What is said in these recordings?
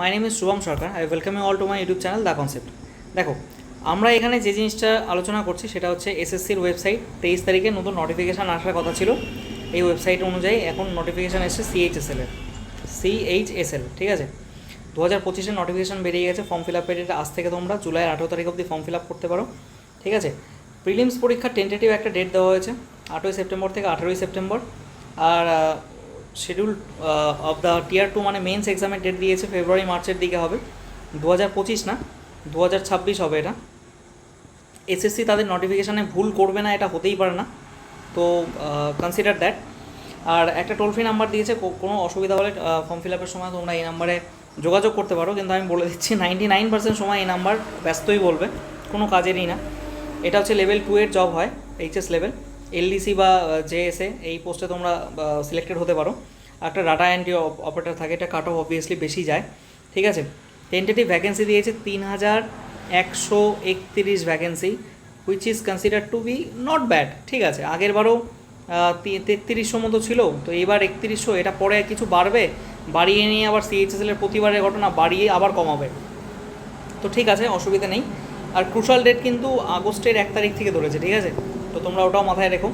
My name is Shubham Sarkar I welcome you all to my YouTube channel the concept দেখো, আমরা এখানে যে জিনিসটা আলোচনা করছি সেটা হচ্ছে এসএসসির ওয়েবসাইট তেইশ তারিখে নতুন নোটিফিকেশান আসার কথা ছিল। এই ওয়েবসাইট অনুযায়ী এখন নোটিফিকেশান এসেছে সিএইচএসএল এর সিএইচএসএল ঠিক আছে? দু হাজার পঁচিশের নোটিফিকেশান বেরিয়ে গেছে ফর্ম ফিল আপের এটা আজ থেকে তোমরা জুলাই আঠেরো তারিখ অবধি ফর্ম ফিল আপ করতে পারো, ঠিক আছে? প্রিলিমস পরীক্ষার টেন্টেটিভ একটা ডেট দেওয়া হয়েছে, আটই সেপ্টেম্বর থেকে আঠেরোই September. R schedule of the tier two মানে মেন্স এক্সামের ডেট দিয়েছে ফেব্রুয়ারি মার্চের দিকে হবে। দু হাজার পঁচিশ না দু হাজার ছাব্বিশ হবে এটা। এসএসসি তাদের নোটিফিকেশানে ভুল করবে না, এটা হতেই পারে না। তো কনসিডার দ্যাট আর একটা টোল ফ্রি নাম্বার দিয়েছে কোনো অসুবিধা হলে ফর্ম ফিল আপের সময় তোমরা এই নাম্বারে যোগাযোগ করতে পারো। কিন্তু আমি বলে দিচ্ছি নাইনটি নাইন পার্সেন্ট সময় এই নাম্বার ব্যস্তই বলবে, কোনো কাজেরই না। এটা হচ্ছে লেভেল টু এর জব হয় এইচএস লেভেল এলডিসি বা জেএসএ এই পোস্টে তোমরা সিলেক্টেড হতে পারো। একটা ডাটা এন্ট্রি অপারেটর থাকে, এটা কাট অফ অবভিয়াসলি বেশি যায়, ঠিক আছে? টেন্টেটিভ ভ্যাকেন্সি দিয়েছে তিন হাজার একশো একত্রিশ vacancy which is consider to be not bad ঠিক আছে? আগের বারও তেত্রিশশো মতো ছিল, তো এবার একত্রিশশো, এটা পরে কিছু বাড়বে, বাড়িয়ে নিয়ে আবার সিএইচএসএল এর প্রতিবারের ঘটনা বাড়িয়ে আবার কমাবে। তো ঠিক আছে, অসুবিধা নেই। আর ক্রুশাল ডেট কিন্তু আগস্টের এক তারিখ থেকে ধরেছে, ঠিক আছে? তো তোমরা ওটাও মাথায় রেখো।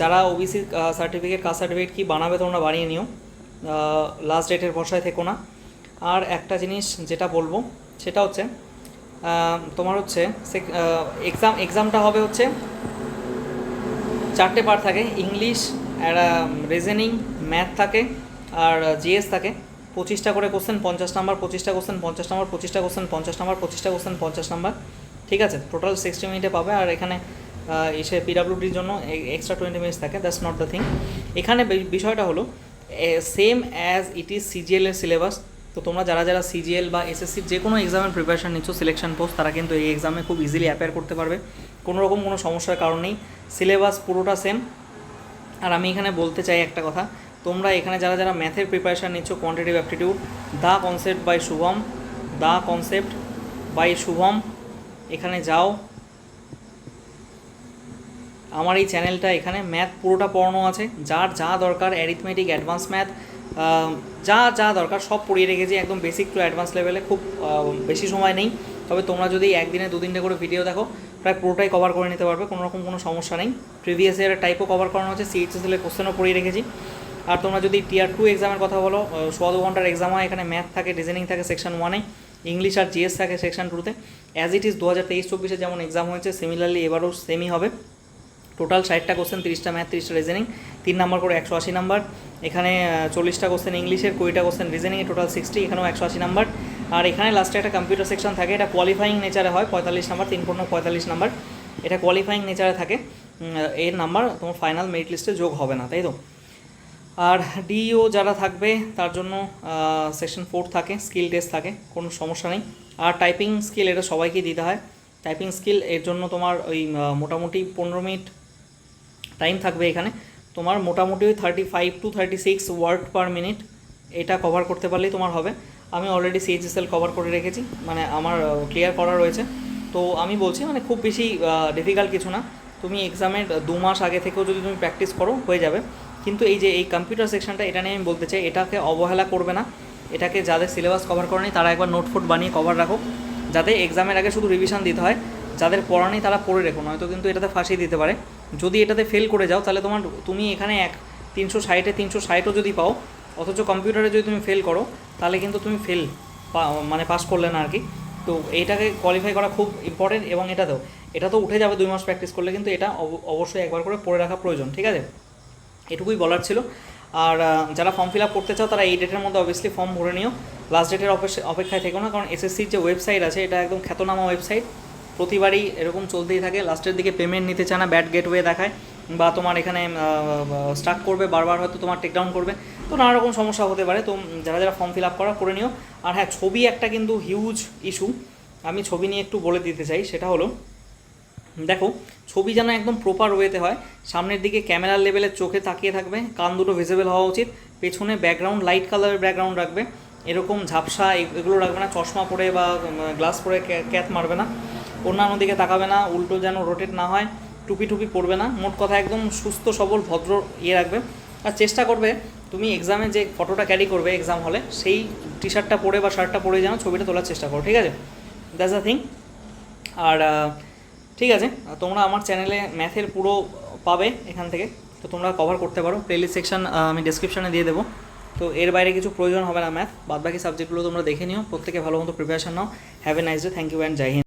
যারা ওবিসি সার্টিফিকেট কাস্ট সার্টিফিকেট কি বানাবে তোমরা বানিয়ে নিও। লাস্ট ডেটের ভরসায় থেকো না। আর একটা জিনিস যেটা বলব, সেটা হচ্ছে তোমার হচ্ছে এক্সাম এক্সামটা হবে হচ্ছে চারটে পার্ট থাকে। ইংলিশ রিজনিং ম্যাথ থাকে, আর জিএস থাকে। পঁচিশটা করে কোশ্চেন পঞ্চাশ নাম্বার পঁচিশটা কোশ্চেন পঞ্চাশ নাম্বার পঁচিশটা কোশ্চেন পঞ্চাশ নাম্বার পঁচিশটা কোশ্চেন পঞ্চাশ নাম্বার ঠিক আছে? টোটাল সিক্সটি মিনিটে পাবে। আর এখানে এসে পিডাব্লিউডির জন্য এক্সট্রা টোয়েন্টি মিনিটস থাকে দ্যাটস নট দ্য থিং এখানে বিষয়টা হলো same as it is CGL এর সিলেবাস তো তোমরা যারা যারা সিজিএল বা এসএসসির যে কোনো এক্সামের প্রিপারেশন নিচ্ছ সিলেকশন পোস্ট তারা কিন্তু এই এক্সামে খুব ইজিলি অ্যাপেয়ার করতে পারবে। কোনো রকম কোনো সমস্যার কারণ নেই সিলেবাস পুরোটা সেম আর আমি এখানে বলতে চাই একটা কথা, তোমরা এখানে যারা যারা ম্যাথের প্রিপারেশান নিচ্ছ quantitative aptitude the concept by Shubham the concept by Shubham, এখানে যাও আমার এই চ্যানেলটা এখানে ম্যাথ পুরোটা পড়ানো আছে। যার যা দরকার অ্যারিথমেটিক অ্যাডভান্স ম্যাথ যা যা দরকার সব পড়িয়ে রেখেছি। একদম বেসিক টু অ্যাডভান্স লেভেলে খুব বেশি সময় নেই। তবে তোমরা যদি একদিনে দু দুদিনটা করে ভিডিও দেখো, প্রায় পুরোটাই কভার করে নিতে পারবে। কোনো রকম কোনো সমস্যা নেই। প্রিভিয়াস ইয়ারের টাইপও কভার করানো হচ্ছে সিএইচএসএল এর কোশ্চেনও পড়িয়ে রেখেছি। আর তোমরা যদি টিয়ার টু এক্সামের কথা বলো সোয়া ঘণ্টার এক্সাম হয়, এখানে ম্যাথ থাকে রিজনিং থাকে সেকশন ওয়ানে ইংলিশ আর জিএস থাকে সেকশন টুতে অ্যাজ ইট ইজ দু হাজার তেইশ চব্বিশে যেমন এক্সাম হয়েছে সিমিলারলি এবারও সেমই হবে। টোটাল ষাটটা কোশ্চেন তিরিশটা ম্যাথ তিরিশটা রিজনিং তিন নাম্বার করে একশো আশি নাম্বার এখানে চল্লিশটা কোশ্চেন ইংলিশের, কুড়িটা কোশ্চেন রিজনিংয়ে টোটাল সিক্সটি এখানেও একশো আশি নাম্বার আর এখানে লাস্টে একটা কম্পিউটার সেকশন থাকে, এটা কোয়ালিফাইং নেচারে হয়, পঁয়তাল্লিশ নাম্বার তিন পনেরো পঁয়তাল্লিশ নাম্বার এটা কোয়ালিফাইং নেচারে থাকে এর নাম্বার তোমার ফাইনাল মেরিট লিস্টে যোগ হবে না, তাই তো? আর ডিও যারা থাকবে, তার জন্য সেকশন ফোর থাকে স্কিল টেস্ট থাকে, কোনো সমস্যা নেই, আর টাইপিং স্কিল এটা সবাইকেই দিতে হয় টাইপিং স্কিল এর জন্য তোমার ওই মোটামুটি পনেরো মিনিট টাইম থাকবে এখানে। তোমার মোটামুটি thirty five to thirty six word per minute এটা কভার করতে পারলেই তোমার হবে। আমি অলরেডি সিএইচএসএল কভার করে রেখেছি মানে আমার ক্লিয়ার করা রয়েছে। তো আমি বলছি মানে খুব বেশি ডিফিকাল্ট কিছু না। তুমি এক্সামের দু মাস আগে থেকেও যদি তুমি প্র্যাকটিস করো, হয়ে যাবে। কিন্তু এই যে, এই কম্পিউটার সেকশনটা এটা নিয়ে আমি বলতে চাই, এটাকে অবহেলা করবে না। এটাকে যাদের সিলেবাস কভার করেনি, তারা একবার নোট ফোট বানিয়ে কভার রাখো। যাতে এক্সামের আগে শুধু রিভিশন দিতে হয়। যাদের পড়া নেই তারা পড়ে রেখো, নয়তো কিন্তু এটাতে ফাঁসিয়ে দিতে পারে। যদি এটাতে ফেল করে যাও, তাহলে তোমার, তুমি এখানে এক, তিনশো ষাটে তিনশো ষাটও যদি পাও, অথচ কম্পিউটারে যদি তুমি ফেল করো, তাহলে কিন্তু তুমি ফেল মানে পাস করলে না আর কি তো এইটাকে কোয়ালিফাই করা খুব ইম্পর্টেন্ট এবং এটাতেও এটা তো উঠে যাবে দুই মাস প্র্যাকটিস করলে, কিন্তু এটা অব- অবশ্যই একবার করে পড়ে রাখা প্রয়োজন, ঠিক আছে? এটুকুই বলার ছিল। আর যারা ফর্ম ফিল আপ করতে চাও, তারা এই ডেটের মধ্যে অবভিয়াসলি ফর্ম ভরে নিও। লাস্ট ডেটের অপেক্ষায় থেকো না, কারণ এসএসসির যে ওয়েবসাইট আছে, এটা একদম খ্যাতনামা ওয়েবসাইট প্রতিবারই এরকম চলতেই থাকে। লাস্টের দিকে পেমেন্ট নিতে চায় না ব্যাড গেটওয়ে দেখায় বা তোমার এখানে স্টার্ট করবে, বারবার হয়তো তোমার টেকডাউন করবে। তো নানা রকম সমস্যা হতে পারে। তো যারা যারা ফর্ম ফিল আপ করা, করে নিও। আর হ্যাঁ ছবি একটা কিন্তু হিউজ ইস্যু আমি ছবি নিয়ে একটু বলে দিতে চাই, সেটা হলো, দেখো, ছবি যেন একদম প্রপার ওয়েতে হয়। সামনের দিকে ক্যামেরার লেভেলের চোখে তাকিয়ে থাকবে, কান দুটো ভিজিবল হওয়া উচিত। পেছনে ব্যাকগ্রাউন্ড লাইট কালারের ব্যাকগ্রাউন্ড রাখবে। এরকম ঝাপসা এগুলো রাখবে না, চশমা পরে বা গ্লাস পরে ক্যাথ মারবে না। অন্যান্য দিকে তাকাবে না, উল্টো যেন রোটেট না হয়, টুপি টুপি পরবে না। মোট কথা একদম সুস্থ, সবল, ভদ্র ইয়ে রাখবে। আর চেষ্টা করবে, তুমি এক্সামে যে ফটোটা ক্যারি করবে এক্সাম হলে সেই টি শার্টটা পরে বা শার্টটা পরে যেন ছবিটা তোলার চেষ্টা করো, ঠিক আছে? দ্যাটস দ্য থিং আর ঠিক আছে তোমরা আমার চ্যানেলে ম্যাথের পুরো পাবে এখান থেকে। তো তোমরা কভার করতে পারো। প্লেলিস্ট সেকশন আমি ডিসক্রিপশনে দিয়ে দেবো। তো এর বাইরে কিছু প্রয়োজন হবে না ম্যাথ বাদবাকি সাবজেক্টগুলো তোমরা দেখে নিও। প্রত্যেকে ভালো মতো preparation now. Have a nice day thank you and Hind